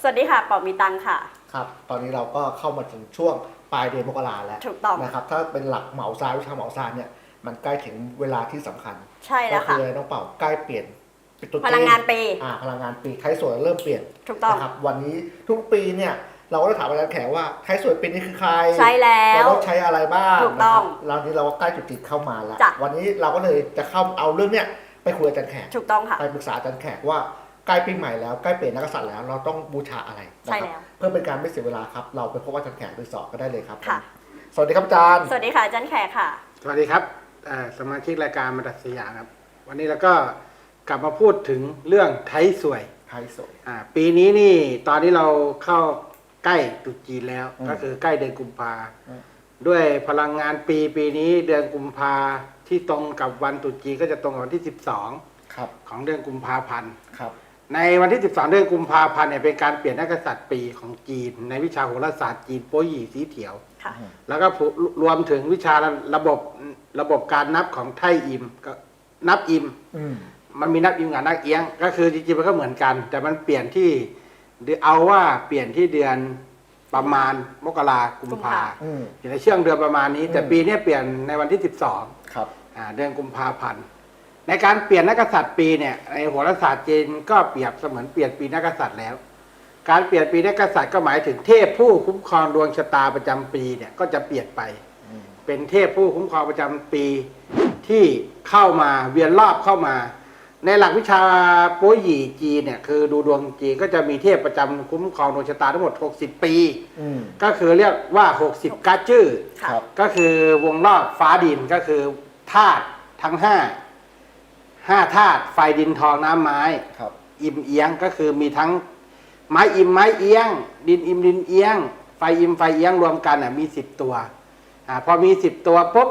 สวัสดีค่ะปอมีตังค่ะ ครับ ตอนนี้เราก็เข้ามาถึงช่วงปลายเดือนมกราแล้วถูกต้องนะครับ ถ้าเป็นหลักเหมาซายวิชาเหมาซายเนี่ย มันใกล้ถึงเวลาที่สำคัญ ใช่ก็แล้วคืค่ะอน้องเป่าใกล้เปลี่ยนเป็นตุ๊จีพลังงานปีอ่าพลังงานปีไทยสวยเริ่มเปลี่ยน ถูกต้องนะครับ วันนี้ทุกปีเนี่ยเราก็ได้ถามอาจารย์แขกว่าไทยสวยปีนี้คือใคร ใช่แล้วเราต้องใช้อะไรบ้างถูกต้องนะครับแล้วนี้เราก็ใกล้จุดจีนเข้ามาแล้วจ้ะวันนี้เราก็เลยจะเข้าเอาเรื่องเนี้ยไปคุยกับอาจารย์แขกถูกต้องค่ะไปปรึกษาอาจารย์แขกว่า ใกล้ปีใหม่แล้วใกล้เปลี่ยนนักกษัตริย์แล้วเราต้องบูชาอะไรนะใช่ครับแล้ว เพื่อเป็นการไม่เสียเวลาครับ เราไปพบอาจารย์แขกโดยสอบก็ได้เลยครับค่ะ สวัสดีครับอาจารย์สวัสดีค่ะอาจารย์แขกค่ะ สวัสดีครับเอ่อสมาชิกรายการมาดัสยามครับ วันนี้เราก็กลับมาพูดถึงเรื่องไทยสวยไทยสวยอ่าปีนี้นี่ตอนนี้เราเข้าใกล้ตรุษจีนแล้ว อืมก็คือใกล้เดือนกุมภาอืม ด้วยพลังงานปีปีนี้เดือนกุมภาที่ตรงกับวันตรุษจีนก็จะตรงกับวันที่12ครับของเดือนกุมภาพันธ์ ครับ ในวันที่ 12 เดือนกุมภาพันธ์เนี่ยเป็นการเปลี่ยนนักกษัตริย์ปีของจีน ในวิชาโหราศาสตร์จีนโป้หยี่สีเถียว ค่ะ แล้วก็ผูรวมถึงวิชาระบบระบบการนับของไทอิมก็นับอิม อืม มันมีนับอิมกับนับเอียง ก็คือจริงๆมันก็เหมือนกัน แต่มันเปลี่ยนที่เอาว่าเปลี่ยนที่เดือนประมาณมกรากุมภาอืม อยู่ในช่วงเดือนประมาณนี้ แต่อืมปีเนี้ยเปลี่ยนในวันที่ 12 ครับ อ่าเดือนกุมภาพันธ์ ในการเปลี่ยนนักกษัตริย์ปีเนี่ยในโหราศาสตร์จีนก็เปรียบเสมือนเปลี่ยนปีนักกษัตริย์แล้ว การเปลี่ยนปีนักกษัตริย์ก็หมายถึงเทพผู้คุ้มครองดวงชะตาประจำปีเนี่ยก็จะเปลี่ยนไปอืมเป็นเทพผู้คุ้มครองประจำปีที่เข้ามาเวียนรอบเข้ามา ในหลักวิชาโป้ยหยี่จีนเนี่ยคือดูดวงจีนก็จะมีเทพประจำคุ้มครองดวงชะตาทั้งหมด 60 ปีอืมก็คือเรียกว่า 60กาจื้อค่ะครับก็คือวงรอบฟ้าดินก็คือธาตุทั้งห้า ห้าธาตุไฟดินทองน้ำไม้ ครับ อิมเอียงก็คือมีทั้งไม้อิมไม้เอียง ดินอิมดินเอียง ไฟอิมไฟเอียงรวมกันอะมีสิบตัวอ่าพอมีสิบตัวปุ๊บ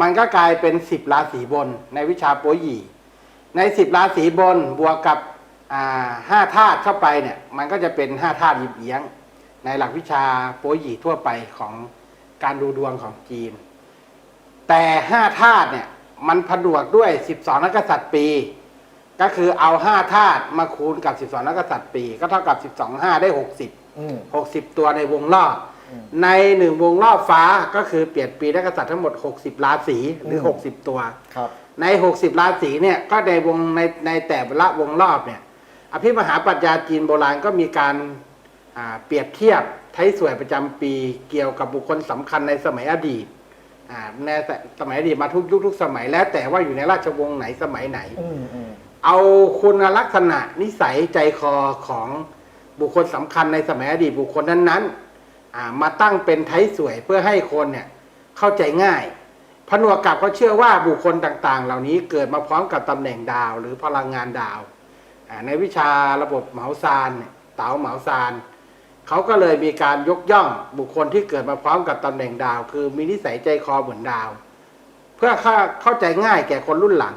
มันก็กลายเป็นสิบราศีบน ในวิชาโปยหยีในสิบราศีบนบวกกับอ่าห้าธาตุเข้าไปเนี่ยมันก็จะเป็นห้าธาตุอิมเอียง ในหลักวิชาโปยหยีทั่วไปของการดูดวงของจีน แต่ห้าธาตุเนี่ย มันผนวกด้วยสิบสองนักกษัตริย์ปี ก็คือเอาห้าธาตุมาคูณกับสิบสองนักกษัตริย์ปี ก็เท่ากับสิบสองห้าได้หกสิบอืมหกสิบตัวในวงรอบอืมในหนึ่งวงรอบฟ้าก็คือเปลี่ยนปีนักกษัตริย์ทั้งหมดหกสิบราศีหรือมหกสิบตัวครับในหกสิบราศีเนี่ยก็ในวงในในแต่ละวงรอบเนี่ยอภิมหาปรัชญาจีนโบราณก็มีการอ่าเปรียบเทียบไทยสวยประจำปีเกี่ยวกับบุคคลสำคัญในสมัยอดีต อ่าในสมัยอดีตมาทุกยุคทุกสมัยแล้วแต่ว่าอยู่ในราชวงศ์ไหนสมัยไหน อืมอืมเอาคุณลักษณะนิสัยใจคอของบุคคลสำคัญในสมัยอดีตบุคคลนั้นๆอ่ามาตั้งเป็นไทยสวยเพื่อให้คนเนี่ยเข้าใจง่ายผนวกกับเขาเชื่อว่าบุคคลต่างๆ เหล่านี้เกิดมาพร้อมกับตำแหน่งดาวหรือพลังงานดาวอ่าในวิชาระบบเหมาซานเนี่ยเต๋าเหมาซาน เขาก็เลยมีการยกย่องบุคคลที่เกิดมาพร้อมกับตำแหน่งดาว คือมีนิสัยใจคอเหมือนดาว เพื่อเข้าใจง่ายแก่คนรุ่นหลัง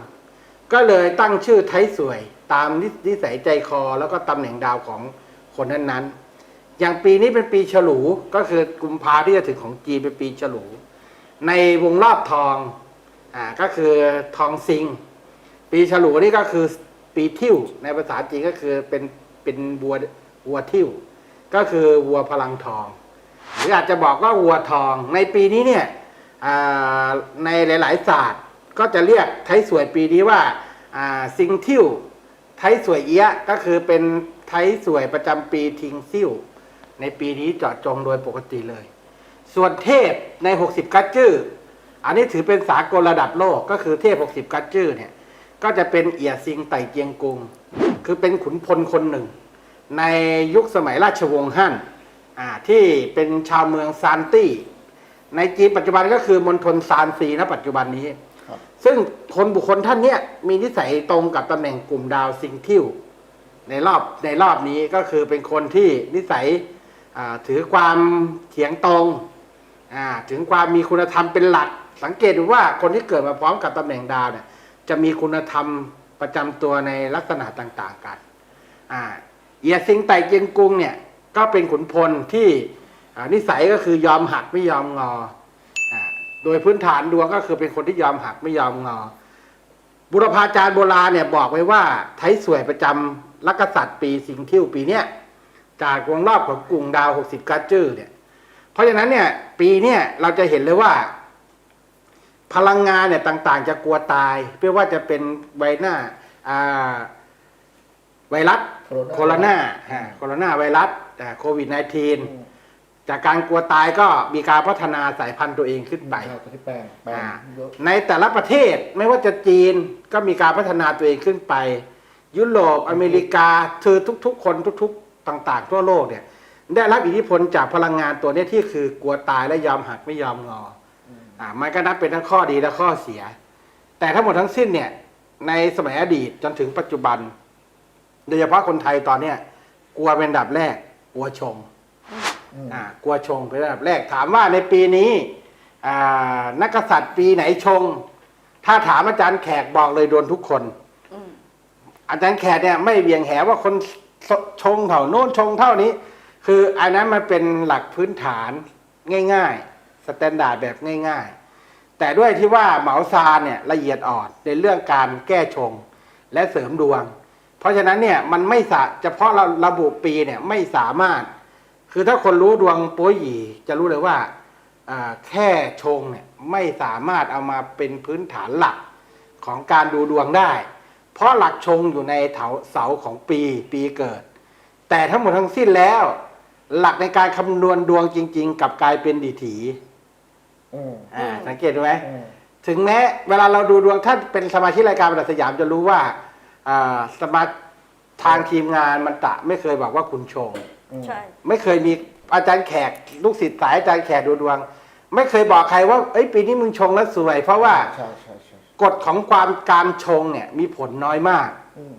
ก็เลยตั้งชื่อไทยสวยตามนิสัยใจคอแล้วก็ตำแหน่งดาวของคนนั้นๆ อย่างปีนี้เป็นปีฉลูก็คือกุมภาที่จะถึงของจีนเป็นปีฉลู ในวงรอบทองอ่าก็คือทองซิง ปีฉลูนี่ก็คือปีทิ่วในภาษาจีนก็คือเป็นเป็นวัววัวทิ่ว ก็คือวัวพลังทอง หรืออาจจะบอกว่าวัวทอง ในปีนี้เนี่ยอ่าในหลาย ๆ ศาสตร์ก็จะเรียกไทยสวยปีนี้ว่าซิงทิวไทยสวยเอียก็คือเป็นไทยสวยประจำปีทิงซิวในปีนี้เจาะจงโดยปกติเลย ส่วนเทพใน 60 กัจจื้ออันนี้ถือเป็นสากลระดับโลกก็คือเทพ 60 กัจจื้อเนี่ยก็จะเป็นเอียซิงไต่เจียงกุง คือเป็นขุนพลคนหนึ่ง ในยุคสมัยราชวงศ์ฮั่นอ่าที่เป็นชาวเมืองซานตี้ ในจีนปัจจุบันก็คือมณฑลซานซีณปัจจุบันนี้ครับซึ่งคนบุคคลท่านเนี้ยมีนิสัยตรงกับตำแหน่งกลุ่มดาวซิงทิวในรอบในรอบนี้ก็คือเป็นคนที่นิสัยอ่าถือความเถียงตรงอ่าถึงความมีคุณธรรมเป็นหลัก สังเกตดูว่าคนที่เกิดมาพร้อมกับตำแหน่งดาวเนี่ยจะมีคุณธรรมประจำตัวในลักษณะต่าง ๆ กันอ่า เอียซิงไตเจียงกุงเนี่ยก็เป็นขุนพลที่นิสัยก็คือยอมหักไม่ยอมงออโดยพื้นฐานดวงก็คือเป็นคนที่ยอมหักไม่ยอมงอ บุรพาจารย์โบราณเนี่ยบอกไว้ว่าไทยสวยประจำลักษัตริย์ปีสิงทิ่วปีเนี้ยจากวงรอบของกลุ่มดาว 60กัจจื้อเนี่ย เพราะฉะนั้นเนี่ยปีเนี้ยเราจะเห็นเลยว่า พลังงานเนี่ยต่างๆ จะกลัวตายไม่ว่าจะเป็นไวหน้าไวรัส โคโรนาอ่าโคโรนาไวรัสอ่าโควิด -19 จากการกลัวตายก็มีการพัฒนาสายพันธุ์ตัวเองขึ้นไปใช่ตัวที่แปลงแปลงอ่าเยอะในแต่ละประเทศไม่ว่าจะจีนก็มีการพัฒนาตัวเองขึ้นไป ยุโรปอเมริกาคือทุกๆ คนทุกๆ ต่างๆ ทั่วโลกเนี่ยได้รับอิทธิพลจากพลังงานตัวเนี้ยที่คือกลัวตายและยอมหักไม่ยอมงออ่ามันก็นับเป็นทั้งข้อดีและข้อเสีย แต่ทั้งหมดทั้งสิ้นเนี่ยในสมัยอดีตจนถึงปัจจุบัน โดยเฉพาะคนไทยตอนเนี้ยกลัวเป็นอันดับแรก กลัวชงอืมอ่ากลัวชงเป็นอันดับแรก ถามว่าในปีนี้อ่านักกษัตริย์ปีไหนชง ถ้าถามอาจารย์แขกบอกเลยโดนทุกคนอืมอาจารย์แขกเนี่ยไม่เบี่ยงแหว่าคนชงเท่าโน้นชงเท่านี้ คืออันนั้นมันเป็นหลักพื้นฐานง่ายๆสแตนดาร์ดแบบง่าย ๆ แต่ด้วยที่ว่าเหมาซานเนี่ยละเอียดอ่อนในเรื่องการแก้ชงและเสริมดวง เพราะฉะนั้นเนี่ยมันไม่สาเฉพาะเราระบุปีเนี่ยไม่สามารถ คือถ้าคนรู้ดวงโป้ยหยีจะรู้เลยว่าอ่าแค่ชงเนี่ยไม่สามารถเอามาเป็นพื้นฐานหลักของการดูดวงได้ เพราะหลักชงอยู่ในเถาเสาของปีปีเกิด แต่ทั้งหมดทั้งสิ้นแล้ว หลักในการคำนวณดวงจริง ๆกลับกลายเป็นดิถีอืมอ่าสังเกตดูไหมอืมถึงแม้เวลาเราดูดวงถ้าเป็นสมาชิกรายการบรรดาสยามจะรู้ว่าอ่า สมาทางทีมงานมันตะไม่เคยบอกว่าคุณชงอืมใช่ ไม่เคยมีอาจารย์แขกลูกศิษย์สายอาจารย์แขกดูดวง ไม่เคยบอกใครว่าเอ้ยปีนี้มึงชงแล้วสวย เพราะว่าใช่ใช่ใช่กฎของความการชงเนี่ยมีผลน้อยมากอืม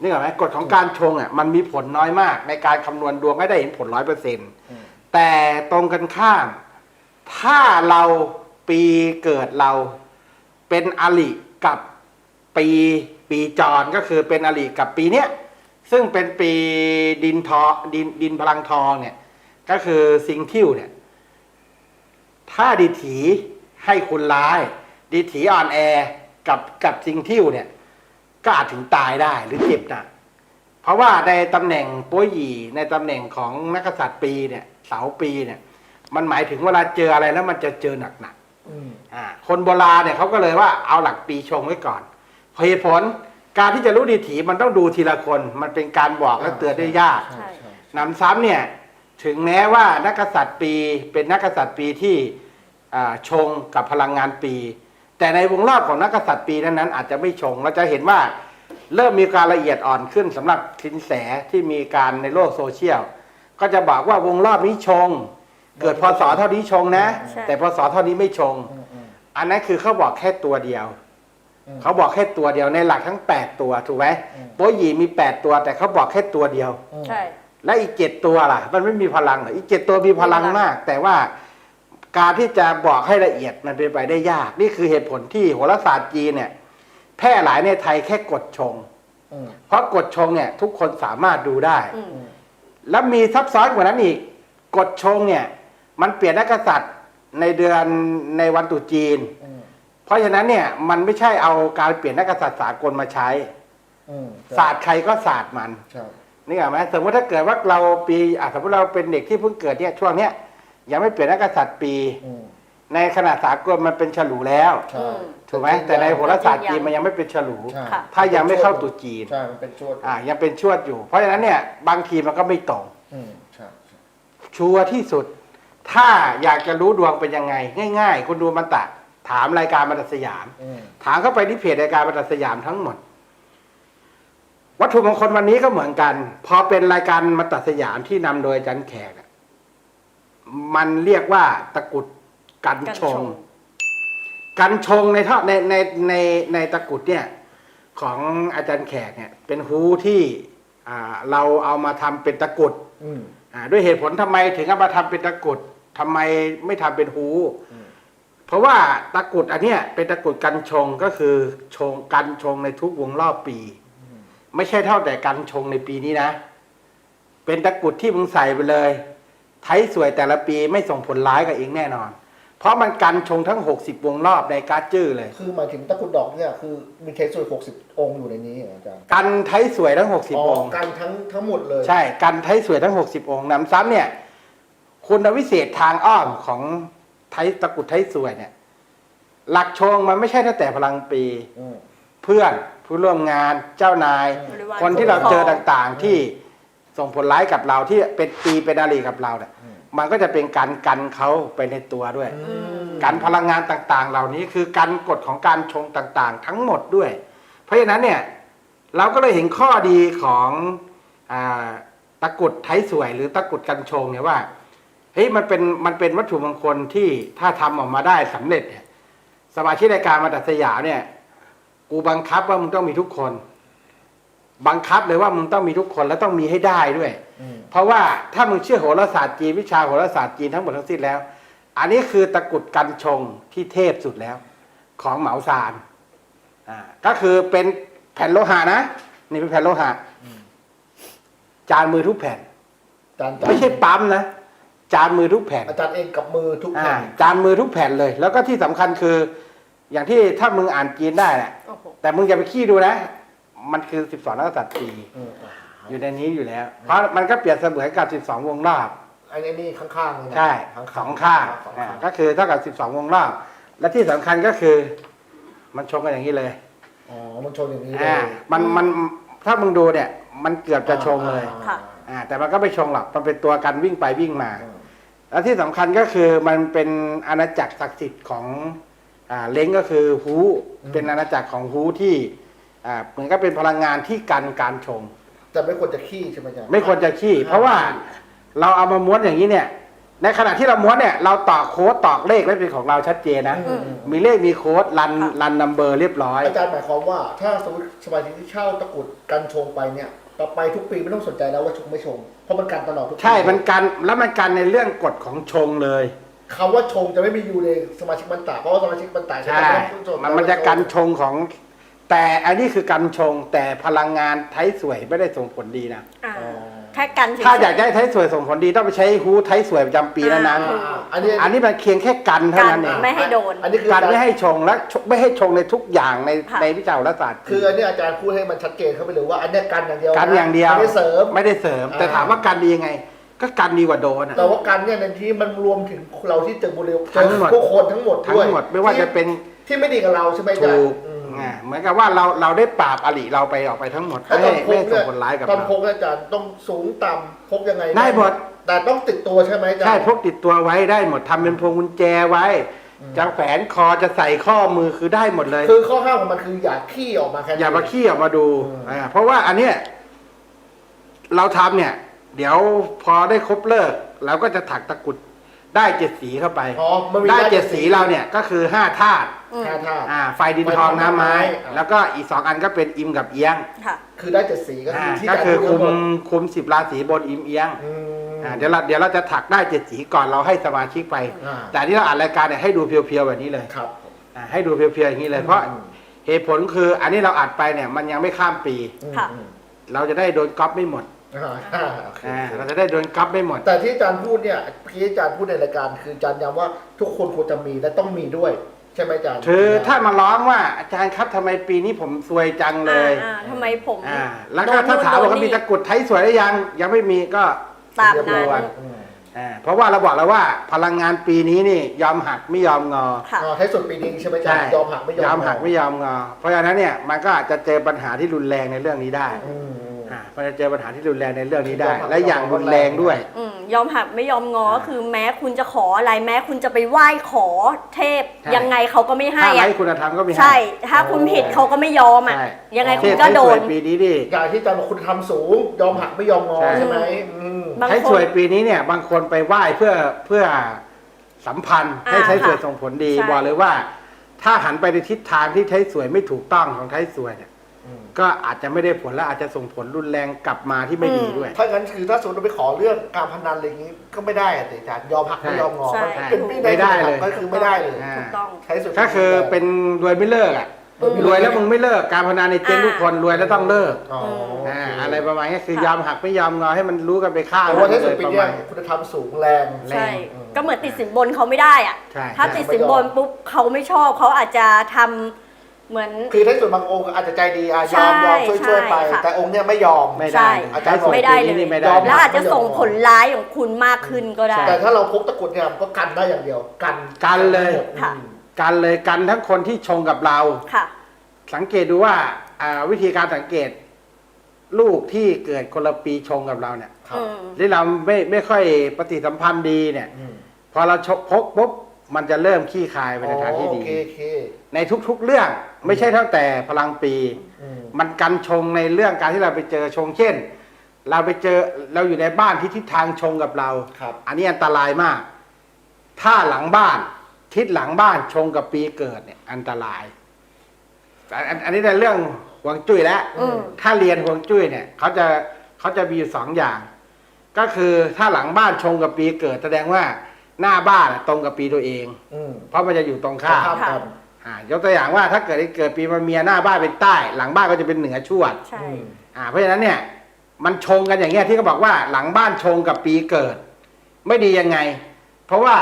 นี่เหรอไหมกฎของการชงอะมันมีผลน้อยมาก ในการคำนวณดวงให้ได้เห็นผลร้อยเปอร์เซ็นต์อืมแต่ตรงกันข้าม ถ้าเราปีเกิดเราเป็นอลิกับปี ปีจรก็คือเป็นอลิกับปีเนี้ยซึ่งเป็นปีดินทอดินดินพลังทองเนี่ยก็คือซิงทิวเนี่ยถ้าดิถีให้คุณร้ายดิถีอ่อนแอกับกับซิงทิวเนี่ยก็อาจถึงตายได้หรือเจ็บหนักเพราะว่าในตำแหน่งโป้ยหยีในตำแหน่งของนักกษัตริย์ปีเนี่ยเสาปีเนี่ย มันหมายถึงเวลาเจออะไรแล้วมันจะเจอหนักอืมๆอ่าคนโบราณเนี่ยเขาก็เลยว่าเอาหลักปีชงไว้ก่อน เหตุผลการที่จะรู้ดีถีมันต้องดูทีละคน มันเป็นการบอกและเตือนได้ยากใช่ใช่ หนำซ้ำเนี่ยถึงแม้ว่านักกษัตริย์ปีเป็นนักกษัตริย์ปีที่อ่าชงกับพลังงานปี แต่ในวงรอบของนักกษัตริย์ปีนั้นๆอาจจะไม่ชงเราจะเห็นว่าเริ่มมีการละเอียดอ่อนขึ้นสำหรับสินแสที่มีการในโลกโซเชียล ก็จะบอกว่าวงรอบนี้ชง เกิดพศเท่านี้ชงนะ ใช่ แต่พศเท่านี้ไม่ชง อืมอืม อันนั้นคือเขาบอกแค่ตัวเดียวอืม เขาบอกแค่ตัวเดียวในหลักทั้ง 8 ตัวถูกไหมอืมโป้ยหยีมี 8 ตัว แต่เขาบอกแค่ตัวเดียวอืมใช่ และอีกเจ็ดตัวล่ะ มันไม่มีพลังเหรออีกเจ็ดตัวมีพลังมีพลังมาก แต่ว่าการที่จะบอกให้ละเอียดมันเป็นไปได้ยาก นี่คือเหตุผลที่โหราศาสตร์จีนเนี่ย แพร่หลายในไทยแค่กดชงอืมเพราะกดชงเนี่ย ทุกคนสามารถดูได้ อืมอืมแล้วมีซับซ้อนกว่านั้นอีกกดชงเนี่ย มันเปลี่ยนนักกษัตริย์ในเดือนในวันตรุษจีน อืม เพราะฉะนั้นเนี่ยมันไม่ใช่เอาการเปลี่ยนนักกษัตริย์สากลมาใช้อืมศาสตร์ใครก็ศาสตร์มันใช่นี่เหรอไหมสมมติถ้าเกิดว่าเราปีอะสมมติเราเป็นเด็กที่เพิ่งเกิดเนี่ยช่วงเนี้ยยังไม่เปลี่ยนนักกษัตริย์ปี อืมในขนาดสากลมันเป็นฉลูแล้วใช่อืม ถูกไหมแต่ในโหราศาสตร์จีนมันยังไม่เป็นฉลู ใช่ค่ะ ถ้ายังไม่เข้าตรุษจีน ใช่ มันเป็นช่วงอ่ายังเป็นชวดอยู่ เพราะฉะนั้นเนี่ยบางทีมันก็ไม่ตรงอืมใช่ใช่ชัวร์ที่สุด ถ้าอยากจะรู้ดวงเป็นยังไง ง่าย ๆ คุณดูมันตะ ถามรายการบรรทัดสยามอืมถามเข้าไปที่เพจรายการบรรทัดสยามทั้งหมด วัตถุมงคลวันนี้ก็เหมือนกัน พอเป็นรายการบรรทัดสยามที่นำโดยอาจารย์แขกอะมันเรียกว่าตะกรุดกันกันชชงงกันชงในท่อในในในในตะกรุดเนี่ย ของอาจารย์แขกเนี่ย เป็นฮูที่อ่าเราเอามาทำเป็นตะกรุดอืมอ่าด้วยเหตุผลทำไมถึงเอามาทำเป็นตะกรุดทำไมไม่ทำเป็นฮูอืมเพ ราะว่าตะกรุดอันเนี้ยเป็นตะกรุดกันชงก็คือชงกันชงในทุกวงรอบปี ไม่ใช่เท่าแต่กันชงในปีนี้นะ เป็นตะกรุดที่มึงใส่ไปเลยไทยสวยแต่ละปีไม่ส่งผลร้ายกับเองแน่นอน เพราะมันกันชงทั้ง 60 วงรอบในการ์ดจื้อเลย คือหมายถึงตะกรุดดอกเนี่ยคือมีเทสโซยหกสิบองค์อยู่ในนี้เหรออาจารย์กันไทยสวยทั้งอ๋60อองค์กันทั้งทั้งหมดเลย ใช่กันไทยสวยทั้ง 60 องค์นำซ้ำเนี่ยคุณวิเศษทางอ้อมของ ไทยตะกรุดไทยสวยเนี่ย หลักชงมันไม่ใช่ตั้งแต่พลังปี อืม เพื่อนผู้ร่วมงานเจ้านาย บริวารคนที่เราเจอคุ้มครองต่างๆที่ส่งผลร้ายกับเราที่เป็นปีเป็นอารีกับเราเนี่ยอืม มันก็จะเป็นการกันเขาไปในตัวด้วย อืมการพลังงานต่างๆ เหล่านี้คือการกฎของการชงต่างๆ ทั้งหมดด้วย เพราะฉะนั้นเนี่ยเราก็เลยเห็นข้อดีของอาตะกรุดไทยสวยหรือตะกรุดกันชงเนี่ยว่า เฮ้ยมันเป็นมันเป็นวัตถุมงคลที่ถ้าทำออกมาได้สำเร็จเนี่ยสมาชิกรายการมาตัดสยามเนี่ย กูบังคับว่ามึงต้องมีทุกคน บังคับเลยว่ามึงต้องมีทุกคนและต้องมีให้ได้ด้วยอืมเพราะว่าถ้ามึงเชื่อโหราศาสตร์จีนวิชาโหราศาสตร์จีนทั้งหมดทั้งสิ้นแล้ว อันนี้คือตะกรุดกันชงที่เทพสุดแล้ว ของเหมาซานอ่าก็คือเป็นแผ่นโลหะนะนี่เป็นแผ่นโลหะจานมือทุกแผ่นอาจารย์ไม่ใช่ปั๊มนะ จานมือทุกแผ่นอาจารย์เองกับมือทุกอ่าแผ่นจานมือทุกแผ่นเลย แล้วก็ที่สำคัญคือ อย่างที่ถ้ามึงอ่านจีนได้แหละโอ้โหแต่มึงอย่าไปขี้ดูนะ มันคือสิบสองนักษัตริย์จีอืมอยู่ในนี้อยู่แล้ว เพราะมันก็เปรียบเสมือนกับสิบสองวงรอบ อันนี้นี่ข้างๆนี่นะใช่ข้างๆสองข้างสองอ่าข้างก็คือเท่ากับสิบสองวงรอบ และที่สำคัญก็คือ มันชงกันอย่างนี้เลยอ๋อมันชนอย่างนี้เลอ่ายมันมันถ้ามึงดูเนี่ย มันเกือบจะชงเลยอ่า ค่ะ อ่าแต่มันก็ไม่ชงหรอกมันเป็นตัวกันวิ่งไปวิ่งมา อ่า และที่สำคัญก็คือมันเป็นอาณาจักรศักดิ์สิทธิ์ของอ่าเล้งก็คือฮูเป็นอาณาจักรของฮูที่อ่าเหมือนก็เป็นพลังงานที่กันการชงแต่ไม่ควรจะขี้ใช่ไหมอาจารย์ไม่ควรจะขี้ เพราะว่าเราเอามาม้วนอย่างนี้เนี่ย ในขณะที่เราม้วนเนี่ยเราตอกโค้ดตอกเลขไว้เป็นของเราชัดเจนนะอืมอืมมีเลขมีโค้ดรันรันนัมเบอร์เรียบร้อยอาจารย์หมายความว่า ถ้าสมมติสมาชิกที่เช่าตะกรุดกันชงไปเนี่ย ต่อไปทุกปีไม่ต้องสนใจแล้วว่าชงไม่ชง เพราะมันกันตลอดทุกปีใช่ มันกันแล้วมันกันในเรื่องกฎของชงเลย คำว่าชงจะไม่มีอยู่ในสมาชิกบรรดาเพราะว่าสมาชิกบรรดาใช่ มันมันจะกันชงของ แต่อันนี้คือกันชงแต่พลังงานไทยสวยไม่ได้ส่งผลดีนะ อ่า อ๋อ แค่กันเฉยๆ ถ้าอยากได้ไทยสวยส่งผลดีต้องไปใช้ฮูไทยสวยประจำปีนั้นอ่าๆอันนี้ อันนี้มันเพียงแค่กันเท่านั้นเองไม่ให้โดน อันนี้คือ กันไม่ให้ชงและชไม่ให้ชงในทุกอย่างในค่ะ ในวิชาโหราศาสตร์คืออันนี้อาจารย์พูดให้มันชัดเจนเข้าไปเลยว่าอันเนี้ยกันอย่างเดียวะกันอย่างเดียวไม่ได้เสริม ไม่ได้เสริม แต่อ่า ถามว่ากันดียังไง ก็กันดีกว่าโดนอะ แต่ว่ากันเนี่ยในที่มันรวมถึงเราที่เจอบุรีเจทั้องหมดผู้คนทั้งหมดทั้ด้วยงหมดไม่ว่าจะเป็นที่ที่ไม่ดีกับเราใช่ไหมอาจารถูย์กอืม อ่าเหมือนกับว่าเราเราได้ปราบอริเราไปออกไปทั้งหมดถ้าไม่ตอให้นพไม่กให้ส่เนี่งยผลร้ายกับตอนเราพกเนี่ยอาจารย์ต้องสูงต่ำพกยังไงได้หมด แต่ต้องติดตัวใช่ไหมอาจารย์ ใช่พกติดตัวไว้ได้หมดทำเป็นพวงกุญแจไว้ อืม จะแฝนคอจะใส่ข้อมือคือได้หมดเลย คือข้อห้ามของมันคืออย่าขี้ออกมาแค่นี้ อย่ามาขี้ออกมาดูอืม อ่าเพราะว่าอันเนี้ยเราทำเนี่ย เดี๋ยวพอได้ครบเลิกเราก็จะถักตะกรุด ได้เจ็ดสีเข้าไป อ๋อมันมีได้เจ็ดสีเราเนี่ยก็คือห้าธาตุอืมแค่ท่าอ่าไฟดินทองน้ำไม้อ่าแล้วก็อีกสองอันก็เป็นอิมกับเอียงค่ะ คือได้เจ็ดสีก็คืออ่าที่ก็อาจารย์คือคุมพูดทั้งหดคุมสิบราศีบนอิมเอียงอืม อ่าเดี๋ยวเราเดี๋ยวเราจะถักได้เจ็ดสีก่อนเราให้สมาชิกไป อ่า แต่ที่เราอ่านรายการเนี่ยให้ดูเพียวๆแบบนี้เลยครับ อ่าให้ดูเพียวๆอย่างนี้เลยเพราะอืม เหตุผลคืออันนี้เราอัดไปเนี่ยมันยังไม่ข้ามปีอืมค่ะ อืม เราจะได้โดนก๊อปไม่หมด อ่าอ่าโอเคอ่าเราจะได้โดนก๊อปไม่หมด แต่ที่อาจารย์พูดเนี่ยเมื่อกี้อาจารย์พูดในรายการ คืออาจารย์ย้ำว่าทุกคนควรจะมีและต้องมีด้วย ใช่ไหมอาจารย์คือถ้ามาร้องว่าอาจารย์ครับทำไมปีนี้ผมซวยจังเลย อ่าอ่าทำไมผมอ่า แล้วก็โดนถ้าถามโดนว่ามีนี่ตะกรุดไทยสวยหรือยัง ยังไม่มีก็ ตามเรียบนั้ร้อย น อืมอ่า เพราะว่าเราบอกแล้วว่าพลังงานปีนี้นี่ยอมหักไม่ยอมงอ ค่ะอ่าให้สุดปีนี้ใช่ไหมอาจารย์ยอมหักไม่ยอมยอมหักไม่ยอมงอ เพราะฉะนั้นเนี่ยมันก็อาจจะเจอปัญหาที่รุนแรงในเรื่องนี้ได้ อืม อืมอ่ามันจะเจอปัญหาที่รุนแรงในเรื่องนี้ได้ยอมหักและอย่างรุนแรงด้วย อืมยอมหักไม่ยอมงอก็คือแม้คุณจะขออะไรแม้คุณจะไปไหว้ขอเทพ ใช่ ยังไงเขาก็ไม่ให้ถ้าอะไร้คุณธรรมก็ไม่ให้ ใช่ ถ้าคุณผิดเขาก็ไม่ยอมอะ ใช่ ยังไงเทคุณพก็ไทยโดสวยนปีนี้ดิ อย่างที่อาจารย์บอกคุณทำสูง ยอมหักไม่ยอมงอใช่ ใช่ไหมอืม บางไทยคสวยนปีนี้เนี่ย บางคนไปไหว้เพื่อเพื่อสัมพันธ์อ่าให้ใช้สวยค่ะส่งผลดี ใช่ บอกเลยว่า ถ้าหันไปในทิศทางที่ใช้สวยไม่ถูกต้องของใช้สวยเนี่ยอืม ก็อาจจะไม่ได้ผลและอาจจะส่งผลรุนแรงกลับมาที่ไม่ดีด้วย ถ้างั้นคือถ้าสมมติเราไปขอเรื่องการพนันอะไรอย่างนี้ก็ไม่ได้อะสิอาจารย์ยอมหักไม่ใช่ยอมงอใช่ มันเป็นปีไม่ได้เลย ก็คือไม่ได้เลยอ่า ถูกต้อง ใช้สุดก็คือเป็นรวยไม่เลิกอะอืม รวยแล้วมึงไม่เลิกการพนันในเจ๊งทุกคนรวยแล้วต้องเลิกอ๋อออ่าโเคอะไรประมาณนี้คือค่ะยอมหักไม่ยอมงอให้มันรู้กันไปข้างแต่ว่าใช้สุดเลยปีประเนี้มายณ คุณธรรมสูงแรง แรงใช่อืมก็เหมือนติดสินบนเขาไม่ได้อะใช่ถ้าติดสินบนปุ๊บเขาไม่ชอบเขาอาจจะทำ เหมือน คือใช้ส่วนบางองค์อาจจะใจดีอะยใช่อมยอมช่วยช่วยๆไป ใช่ค่ะ แต่องค์เนี้ยไม่ยอม ไม่ใช่ได้อาจารย์บอกไม่ได้เลย นี่ไม่ได้ยอม แล้วอาจจะส่งผลร้ายของคุณมากขึ้นก็ได้ใช่แต่ถ้าเราพกตะกรุดเนี่ยมันก็กันได้อย่างเดียว กันกันเลย ค่ะ อืม กันเลยกันทั้งคนที่ชงกับเรา ค่ะ สังเกตดูว่าอ่าวิธีการสังเกต ลูกที่เกิดคนละปีชงกับเราเนี่ยครับ อืม ที่เราไม่ไม่ค่อยปฏิสัมพันธ์ดีเนี่ย อืมพอเราชกพกปุ๊บมันจะเริ่มขี้คายไปในทางที่ดี โอเคโอเคในทุกๆเรื่อง ไม่ใช่เท่าแต่พลังปีอืมมันกันชงในเรื่องการที่เราไปเจอชงเช่น เราไปเจอเราอยู่ในบ้านที่ทิศทางชงกับเรา ครับอันนี้อันตรายมาก ถ้าหลังบ้านทิศหลังบ้านชงกับปีเกิดเนี่ยอันตรายอันอันอันนี้ในเรื่องหวงจุ้ยแล้วอืม ถ้าเรียนหวงจุ้ยเนี่ยเขาจะเขาจะมีอยู่สองอย่าง ก็คือถ้าหลังบ้านชงกับปีเกิด แสดงว่าหน้าบ้านตรงกับปีตัวเอง อืมเพราะมันจะอยู่ตรงข้ามข้ามกัน อ่ายกตัวอย่างว่าถ้าเกิดเกิดปีมะเมียหน้าบ้านเป็นใต้ หลังบ้านก็จะเป็นเหนือชวดใช่อืมอ่าเพราะฉะนั้นเนี่ยมันชงกันอย่างเงี้ยที่เขาบอกว่าหลังบ้านชงกับปีเกิด ไม่ดียังไง เพราะว่า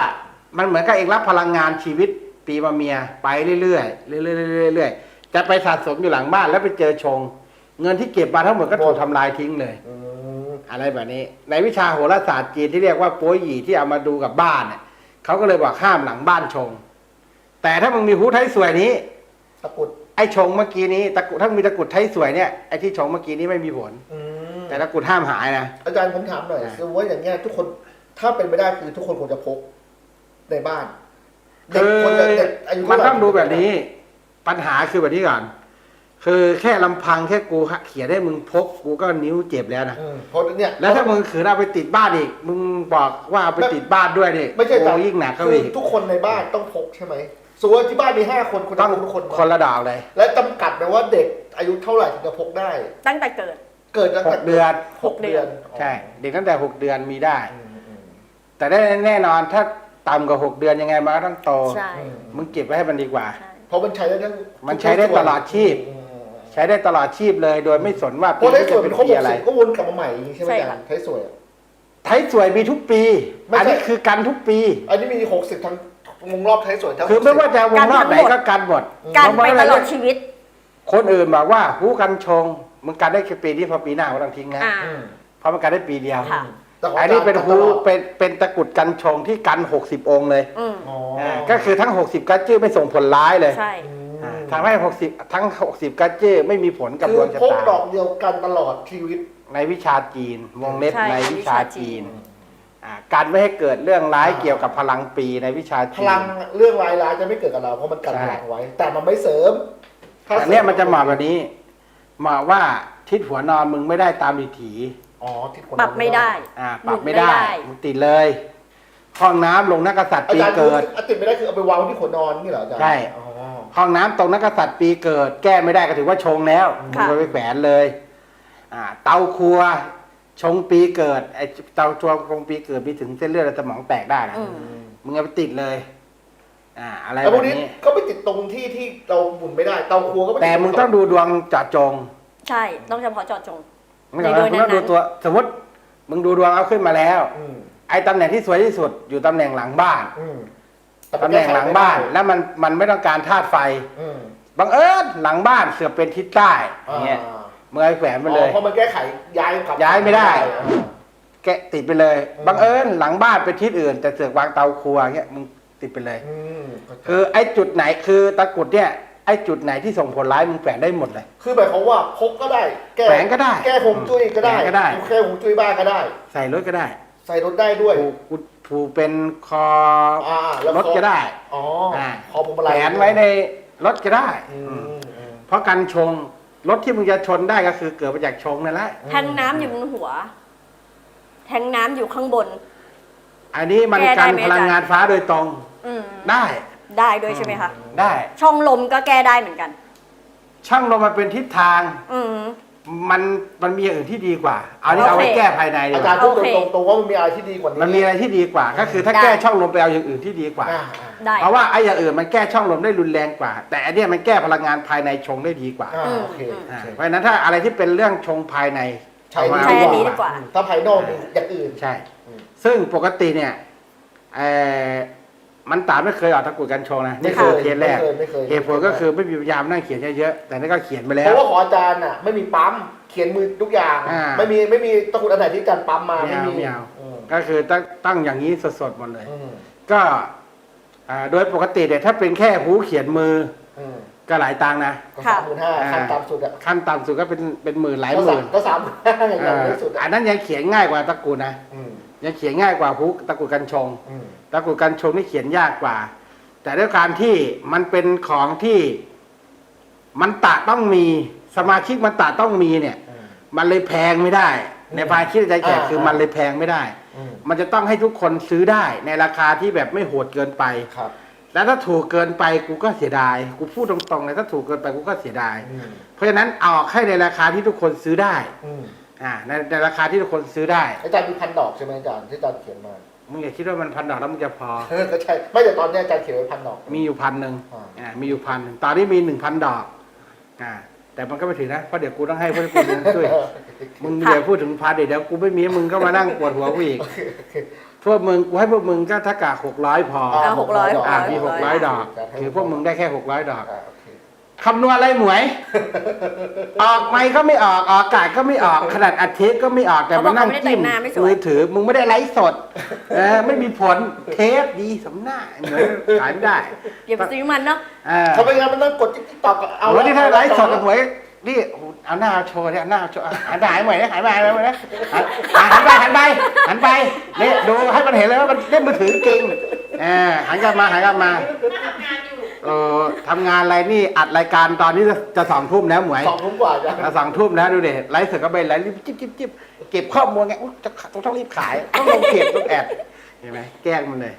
มันเหมือนกับเองรับพลังงานชีวิตปีมะเมียไปเรื่อยๆเรื่อยๆเรื่อยๆจะไปสะสมอยู่หลังบ้านแล้วไปเจอชง เงินที่เก็บมาทั้งหมดก็ถูกทำลายทิ้งเลย อืมอะไรแบบนี้ ในวิชาโหราศาสตร์จีนที่เรียกว่าโป้ยหยี่ที่เอามาดูกับบ้านเนี่ยเขาก็เลยบอกห้ามหลังบ้านชง แต่ถ้ามึงมีหูไทยสวยนี้ ตะกรุดไอ้ชงเมื่อกี้นี้ตะกรุดถ้ามึงมีตะกรุดไทยสวยเนี่ยไอ้ที่ชงเมื่อกี้นี้ไม่มีผล อืมแต่ตะกรุดห้ามหายนะ อาจารย์ผมถามหน่อยอ่าคือว่าอย่างเงี้ยทุกคนถ้าเป็นไปได้คือทุกคนควรจะพกในบ้านเด็กคือควรจะเด็กอายุมันเท่าไหร่ต้องดูแบบนี้ ปัญหาคือแบบนี้ก่อน คือแค่ลำพังแค่กูเขียนให้มึงพกกูก็นิ้วเจ็บแล้วนะ อืมเพราะเนี่ย แล้วถ้ามึงขืนเอาไปติดบ้านอีก มึงบอกว่าเอาไปติดบ้านด้วยนี่ไม่ใช่โอ้แต่ยิ่งหนักเข้าคืไปออีก ทุกคนในบ้านต้องพกใช่ไหม สมมติว่าที่บ้านมีห้าคนคุณต้ต้อองงพกทุกคนคนละดาวเลยและจำกัดไหมว่าเด็กอายุเท่าไหร่ถึงจะพกได้ ตั้งแต่เกิด เกิดตั้งหแต่กเดือน หกเดือน ใช่ เด็กตั้งแต่หกเดือนมีได้ อืมอืมแต่ได้แน่นอนถ้าต่ำกว่าหกเดือนยังไงมันก็ต้องโต ใช่อืมมึงเก็บไว้ให้มันดีกว่า ใช่ เพราะมันใช้ได้ทั้งมันใช้ได้ตลอดชีพ อืมใช้ได้ตลอดชีพเลยโดยไม่สนว่าเพปีราะได้นี้ส่วจะนเป็เป็นนข้อปีมูลอะไรก็วนกลับมาใหม่อย่างนี้ใช่ไหมใช่อาจารค่ะย์ใช้สวยอะ ไทยสวยมีทุกปี ไม่ใช่ อันนี้คือกันทุกปี อันนี้มีหกสิบทั้ง วงรอบใช้สวยทั้งคือไม่ว่าจะวงรอบไหนกันทั้งหมดก็กันหมดการเพไปราะตว่าลอดชีวิต คนอื่นบอกว่าหูกันชงมึงกันได้แค่ปีนี้พอปีหน้าก็ต้องทิ้งนะอ่าอืมเพราะมันกันได้ปีเดียวค่ะแต่ของอันนี้เป็นอาจารย์หูตลอดเป็นเป็นตะกรุดกันชงที่กันหกสิบองค์เลยอืมอ๋อาก็คือทั้งหกสิบกัจจื้อไม่ส่งผลร้ายเลยใช่อืมอ่าทำให้หกสิบทั้งหกสิบกัจจื้อไม่มีผลกับคืดอวงชะพกตาดอกเดียวกันตลอดชีวิตในวิชาจีน วงเล็บใช่ในวิชาวิชาจีจีนนอ่า การไม่ให้เกิดเรื่องร้ายอ่าเกี่ยวกับพลังปีในวิชาพจีนลังเรื่องรายร้ายจะไม่เกิดกับเราเพราะมันกันใช่พลังไว้ แต่มันไม่เสริมถ้าอันเนี้ยมันจะเหมาะแบบนี้เหมาะว่าทิศหัวนอนมึงไม่ได้ตามดิถีอ๋อที่คนปรับไม่ได้ อ่าหปรัมุบนไม่ได้ไม่ได้ มึงติดเลย ห้องน้ำลงนักกษัตริย์อาปีจารย์เกิด อาติดไม่ได้คือเอาไปวางไว้ที่ขนนอนนี่เหรออาจารย์ใช่ อ๋อ ห้องน้ำตรงนักกษัตริย์ปีเกิด แก้ไม่ได้ก็ถือว่าชงแล้วมึงค่ะ ไปแขวนเลย อ่า เตาครัว ชงปีเกิดไอ้เตาชัวชงปีเกิดมีถึงเส้นเลือดในสมองแตกได้นะอืม มึงเอาไปติดเลย อ่า อะไรแล้วแบพวกบนี้นี้ ก็ไปติดตรงที่ที่เราหมุนไม่ได้ เตาครัวก็ไปแต่มึงต้องดูดวงเจาะจงใช่ ต้องเฉพาะเจาะจงมึงต้องในดวงมึงต้องดูนั้นๆตัว สมมติมึงดูดวงเอาขึ้นมาแล้ว อืมไอ้ตำแหน่งที่สวยที่สุดอยู่ตำแหน่งหลังบ้าน อืมตำแหน่งหลังบ้านแล้วมันมันไม่ต้องการธาตุไฟ อืมบังเอิญหลังบ้านเสือกเป็นทิศใต้อย่างเงี้ย อ่า มึงเอาไปแขวนไปเลย อ๋อเพราะมันแก้ไขย้ายกลับย้ายไม่ได้อ่าแกะติดไปเลยอืมบังเอิญหลังบ้านเป็นทิศอื่น แต่เสือกวางเตาครัวเงี้ยมึงติดไปเลย อืมเข้าใจคือไอ้จุดไหนคือตะกรุดเนี่ยไอ้จุดไหนที่ส่งผลร้ายมึงแฝงได้หมดเลย คือหมายความว่าพกก็ได้ แก้แฝงก็ได้แก้หงจุ้ยก็ได้แฝงก็ได้ แก้หงจุ้ยบ้านก็ได้ ใส่รถก็ได้ใส่รถได้ด้วยผูกกูผูกเป็นคออ่าแล้วรถก็ได้ อ๋ออ่าคอพวงมาลัแขยวนไว้ในรถก็ได้ อืมอืมอืมเพราะการชง รถที่มึงจะชนได้ก็คือเกิดมาจากชงนั่นแหละแทงน้ำอยู่บนหัว แทงน้ำอยู่ข้างบน อันนี้มันแก้ได้กันไหมพลังอาจารย์ งานฟ้าโดยตรงอืมได้ได้ด้วยใช่ไหมคะ ได้ ช่องลมก็แก้ได้เหมือนกัน ช่างลมมันเป็นทิศทางอืม มันมันมีอย่างอื่นที่ดีกว่า เอานี่โอเคเอาไว้แก้ภายในดีอากจารว่าย์พูดโอเคตรงๆว่ามันมีอะไรที่ดีกว่านี้มันมีอะไรที่ดีกว่า ก็คือถ้าได้ แก้ช่องลมไปเอาอย่างอื่นที่ดีกว่า อ่าอ่า ได้ เพราะว่าไอ้อย่างอื่นมันแก้ช่องลมได้รุนแรงกว่า แต่อันเนี้ยมันแก้พลังงานภายในชงได้ดีกว่าอ่าอืมโอเคอืมโออ่าเคเพราะฉะนั้นถ้าอะไรที่เป็นเรื่องชงภายในใช้เอามาใช้อันนี้ดีกว่า ถ้าภายนอกมีอย่างอื่น ใช่ อืม ซึ่งปกติเนี่ยเอ่อมันตามไม่เคยออกตะกรุดกันชงนะนี่คือเคสแรกไม่เคยไม่เคยเหตุผลก็คือไม่มีพยายามนั่งเขียนเยอะๆแต่นี่ก็เขียนไปแล้เพว ราะว่าของอาจารย์น่ะไม่มีปั๊มเขียนมือทุกอย่าง อ่าไม่มีไม่มีตะกรุดอันไหนที่อาจารย์ปั๊มมาไม่ไม่เอามีไม่เอา อืมก็คือตั้งตั้งอย่างนี้สดๆหมดเลย อืมก็ อ่าโดยปกติเนี่ยถ้าเป็นแค่หูเขียนมืออืมก็หลายตังค์นะ ก็ค่ะ สามหมื่นห้าอ่า ขั้นต่ำสุดอะขั้นต่ำสุดก็เป็นเป็นหมื่นหลายก็หสามื่มนก็สามหมื่นห้าอย่างเอ่อน้อยสุดอัอะนนั้นยังเขียนง่ายกว่าตะกรุดนะอืมยังเขียนง่ายกว่าหูตะกรุดกันชง อืมตะกรุดกันชงนี่เขียนยากกว่า แต่ด้วยการที่มันเป็นของที่มันตะต้องมีสมาชิกมันตะต้องมีเนี่ย อืม มันเลยแพงไม่ได้ ในภายคิดในใจแขกอ่า คือมันเลยแพงไม่ได้อื มมันจะต้องให้ทุกคนซื้อได้ในราคาที่แบบไม่โหดเกินไป ครับ แล้วถ้าถูกเกินไปกูก็เสียดาย กูพูดตรงๆเลยถ้าถูกเกินไปกูก็เสียดาย อืมเพราะฉะนั้นเอาออกให้ในราคาที่ทุกคนซื้อได้ อืมอ่า ในในราคาที่ทุกคนซื้อได้ อาจารย์มีพันดอกใช่ไหมอาจารย์ที่อาจารย์เขียนมามึงอย่าคิดว่ามันพันดอกแล้วมึงจะพอ เออก็ใช่ไม่แต่ตอนเนี้ยอาจารย์เขียนไว้พันดอก มีอยู่พันหนึ่งอ่า อ่า มีอยู่พันหนึ่งตอนนี้มีหนึ่งพันดอก อ่า แต่มันก็ไม่ถึงนะเพราะเดี๋ยวกูต้องให้พวกกูเรียนช่วยมึงค่ะเดี๋ยวพูดถึงพันเดี๋ยวกูไม่มีมึงก็มานั่งปวดหัวกูอีกโอเคโอเคพวกมึงกูให้พวกมึงก็ถ้ากะหกร้อยพออ่าเอาหกร้อยดอกอ่า600มีหกร้อยดอกคือพวกมึงได้แค่หกร้อยดอกอ่าโอเคคำนวณอะไรหมวย ออกไม่ก็ไม่ออกออกอากาศก็ไม่ออกขนาดอัดเทปก็ไม่ออกแต่เขาบมาอกนั่งเขาไม่ได้แต่จิ้มงหน้าไม่สวย มือถือมึงไม่ได้ไลฟ์สดเออไม่มีผลเทปดีสำหน้าเหมือนขายไม่ได้อย่าไปซื้อมันเนาะ เออเขาไม่งั้นมันต้องกดติ๊กต็อกเอาเอาวันนี้ถ้าไลฟ์สดกับหมวยนี่เอาหน้าโชว์เนี่ยเอาหน้าโชว์อะหันไปหายหมวยนะหันไปหันไปนะหันหันไปหันไปหันไปเนี่ยดูให้มันเห็นเลยว่ามันเล่นมือถือจริงเออหันกลับมาหันกลับมา เออทำงานอะไรนี่อัดรายการตอนนี้จะจะสองทุ่มแล้วหมวยสองทุ่มกว่าจ้ะจะสองทุ่มแล้วดูเด็ไลฟ์สดก็ไปไลฟ์รีบจิ๊บจิ๊บจิ๊บเก็บข้อมูลไงอุ๊ยจะต้องต้องรีบขาย ต้องลงเพจต้องแอดเห็นไหมแกล้งมันเลย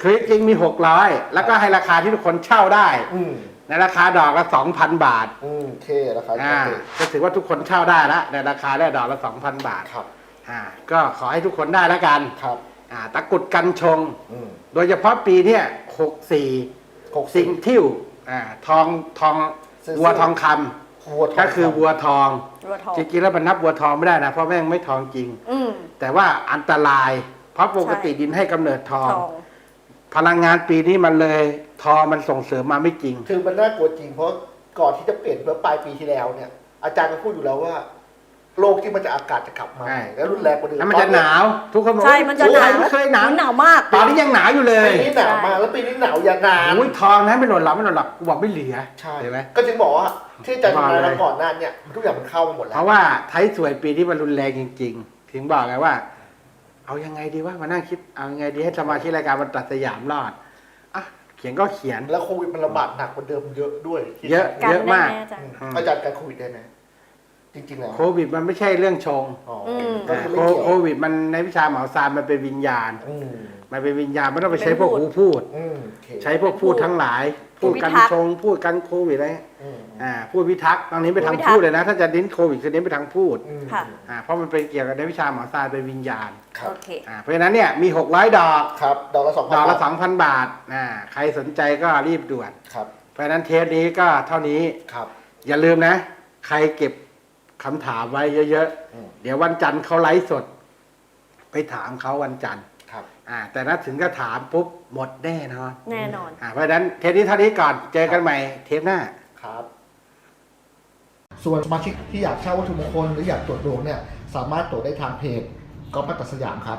คือจริงมีหกร้อยแล้วก็ให้ราคาที่ทุกคนเช่าได้ อืมในราคาดอกละสองพันบาทอืมโอเคราคาอ่าโอเคก็ถือว่าทุกคนเช่าได้แล้วในราคาได้ดอกละสองพันบาทครับอ่าก็ขอให้ทุกคนได้แล้วกันครับ อ่าตะกรุดกันชง อืมโดยเฉพาะปีเนี้ยหกสี่ หกสิงทิ่วอ่าทองทองซื้อวัวทองคำวัวทองก็คือวัวทองรัวทองจริงๆแล้วมันนับวัวทองไม่ได้นะเพราะแม่งไม่ทองจริง อืม แต่ว่าอันตราย เพราะปกติใช่ ดินให้กำเนิดททององ พลังงานปีนี้มันเลยทองมันส่งเสริมมาไม่จริง คือมันน่ากลัวจริงเพราะก่อนที่จะเปลี่ยนเมื่อปลายปีที่แล้วเนี่ย อาจารย์ก็พูดอยู่แล้วว่า โลกที่มันจะอากาศจะกลับมา ใช่ แล้วรุนแรงกว่าเดิมแล้วมันจะหนาว ทุกคนบอกใช่มันจะหนาวไม่เคยหนาวมันหนาวมาก ตอนนี้ยังหนาวอยู่เลปียนี้หนาวมากแล้วปีนี้หนาวอย่างนาน โอ้ยทองนะไม่หล่นหลับไม่หล่นหลับกูบอกไม่เหลือใช่เห็นไหม ก็จึงบอกว่าที่อาจารย์ว่าทำงานเลยมาก่อนหน้าเนี่ยทุกอย่างมันเข้ามาหมดแล้เพวราะว่าไทยสวยปีนี้มันรุนแรงจริง ๆ ถึงบอกไงว่า เอายังไงดีว่ามานั่งคิดเอายังไงดีให้สมาชิกรายการมันตัดสยามรอดอะเขียนก็เขียน แล้วโควิดมันระบาดหนักกว่าเดิมเยอะด้วยเยอะ กันเยอะมากแน่ๆจ้ะอืม อาจารย์การโควิดได้ไหม จริงๆแล้วโควิดมันไม่ใช่เรื่องชงอ๋ออม ก็อ่าคือโคไม่เกี่ยวโควิดมันในวิชาหมอซานมันเป็นวิญญาณ อืมมันเป็นวิญญาณไม่ต้องไปใช้พวกหูพูด อืมโอเคใช้พวกพูดทั้งหลาย พูพูดดพิกันทักษ์ชง พูดกันโควิดอะไรอืมอ่าพูดพิทักษ์ตอนนี้ไปทางพูดพิทักษ์พูดเลยนะ ถ้าจะเน้นโควิดคือเน้นไปทางพูดอืมค่ะ อ่าเพราะมันเป็นเกี่ยวกับในวิชาหมอซานเป็นวิญญาณครับโอเค อ่าเพราะฉะนั้นเนี่ยมีหกร้อยดอก ครับดอกละสองพันดอกละ บาทสองพันบาทอ่าใครสนใจก็รีบด่วน ครับเพราะฉะนั้นเทปนี้ก็เท่านี้ ครับ อย่าลืมนะ ใครเก็บ คำถามไว้เยอะอืม ๆ เดี๋ยววันจันทร์เขาไลฟ์สด ไปถามเขาวันจันทร์ครับ อ่า แต่ถ้าถึงก็ถามปุ๊บหมดแน่นอนแน่นอน อ่าเพราะฉะนั้นเทปนี้เท่านี้ก่อนเจอกันใหม่เทปหน้า ครับ ส่วนสมาชิกที่อยากเช่าวัตถุมงคลหรืออยากตรวจดวงเนี่ย สามารถตรวจได้ทางเพจก๊อฟมัตตสยามครับ